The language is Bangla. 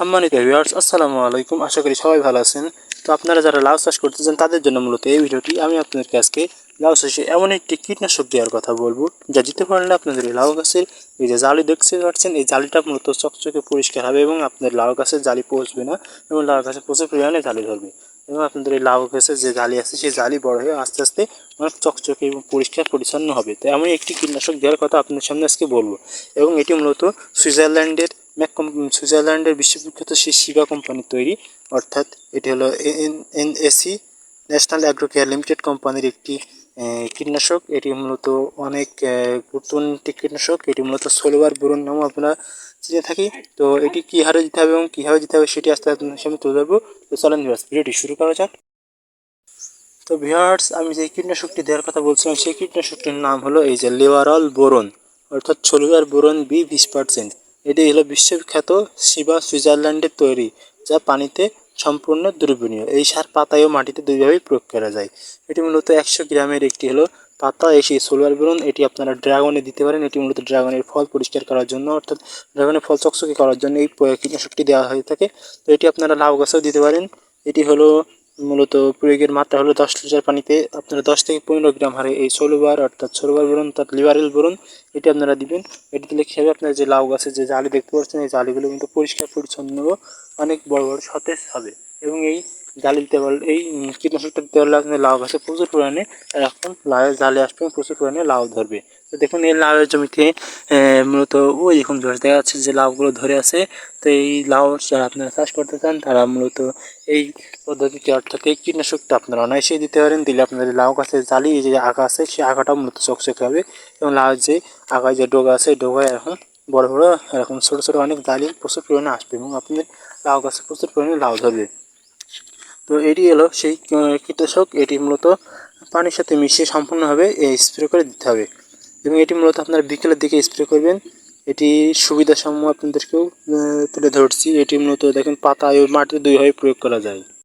সম্মানিত ভিউয়ার্স আসসালামু আলাইকুম। আশা করি সবাই ভালো আছেন। তো আপনারা যারা লাউ চাষ করতে চান তাদের জন্য মূলত এই ভিডিওটি। আমি আপনাদেরকে আজকে লাউ চাষে এমন একটি কীটনাশক দেওয়ার কথা বলব, যা দিতে পারলে আপনাদের এই লাউ গাছের এই যে জালি দেখতে পাচ্ছেন, এই জালিটা মূলত চকচকে পরিষ্কার হবে এবং আপনাদের লাউ গাছের জালি পচবে না এবং লাউ গাছে প্রচুর পরিমাণে জালি ধরবে। এবং আপনাদের এই লাউ গাছের যে জালি আছে, সেই জালি বড় হয়ে আস্তে আস্তে অনেক চকচকে এবং পরিষ্কার পরিচ্ছন্ন হবে। তো এমন একটি কীটনাশক দেওয়ার কথা আপনাদের সামনে আজকে বলব। এবং এটি মূলত সুইজারল্যান্ডের ম্যাক সুইজারল্যান্ডের বিশ্ববিখ্যাত সেই শিবা কোম্পানির তৈরি, অর্থাৎ এটি হলো N NAC national agro care limited কোম্পানির একটি কীটনাশক। এটি মূলত অনেক গুরুত্বপূর্ণ একটি কীটনাশক। এটি মূলত সোলোয়ার বোরন নামও আপনারা চিনে থাকি। তো এটি কী হারে দিতে হবে এবং কীভাবে দিতে হবে সেটি আস্তে আস্তে সামনে তুলে ধরবো। তো চলেন ভিডিওটি শুরু করা যাক। তো ভিউয়ার্স, আমি যে কীটনাশকটি দেওয়ার কথা বলছিলাম, সেই কীটনাশকটির নাম হলো এই যে লেওয়ারল বোরন, অর্থাৎ সোলোয়ার বোরন বি বিশ পার্সেন্ট। এটি হলো বিশ্ববিখ্যাত শিবা সুইজারল্যান্ডের তৈরি, যা পানিতে সম্পূর্ণ দ্রবণীয়। এই সার পাতায় মাটিতে দুইভাবেই প্রয়োগ করা যায়। এটি মূলত একশো গ্রামের একটি হলো পাতা, এই সেই সোলার বেরোন এটি আপনারা ড্রাগনে দিতে পারেন। এটি মূলত ড্রাগনের ফল পরিষ্কার করার জন্য, অর্থাৎ ড্রাগনের ফল চকচকে করার জন্য এই কীটনাশকটি দেওয়া হয়ে থাকে। তো এটি আপনারা লাউ গাছেও দিতে পারেন। এটি হলো মূলত প্রয়োগের মাত্রা হলো দশ লিটার পানিতে। আপনারা দশ থেকে পনেরো গ্রাম হারে এই ষোলোবার অর্থাৎ ষোলোবার বরুন অর্থাৎ লিভারেল বরুন এটি আপনারা দিবেন। এটি দিলে খেয়ে আপনার যে লাউ গাছের যে জালি দেখতে পাচ্ছেন, এই জালিগুলো কিন্তু পরিষ্কার পরিচ্ছন্ন অনেক বড় বড় সতেজ হবে। এবং এই জালি দিতে পারলে এই কীটনাশকটা দিতে পারলে আপনার লাউ গাছে প্রচুর পরিমাণে এখন লাউ, জালে আসবে প্রচুর পরিমাণে লাউ ধরবে। তো দেখুন, এই লাউয়ের জমিতে মূলত ওই দেখুন দেখা যাচ্ছে যে লাউগুলো ধরে আছে। তো এই লাউ যারা আপনারা চাষ করতে চান, তারা মূলত এই পদ্ধতিতে, অর্থাৎ এই কীটনাশকটা আপনারা অনায়াসেই দিতে পারেন। দিলে আপনাদের লাউ গাছের জালি যে আঁকা আছে, সেই আঁকাটাও মূলত চকচকে হবে। এবং লাউ যে আঁকায় যে ডোগা আছে, ডোগায় এখন বড় বড়, এরকম ছোটো ছোটো অনেক জালি প্রচুর পরিমাণে আসবে এবং আপনাদের লাউ গাছে প্রচুর পরিমাণে লাউ ধরবে। তো এটি হলো সেই কীটনাশক। এটি মূলত পানির সাথে মিশিয়ে সম্পূর্ণভাবে স্প্রে করে দিতে হবে। এবং এটি মূলত আপনারা বিকেলের দিকে স্প্রে করবেন। এটি সুবিধা সমূহ আপনাদেরকেও তুলে ধরছি। এটি মূলত দেখেন পাতা ও মাটিতে দুইভাবে প্রয়োগ করা যায়।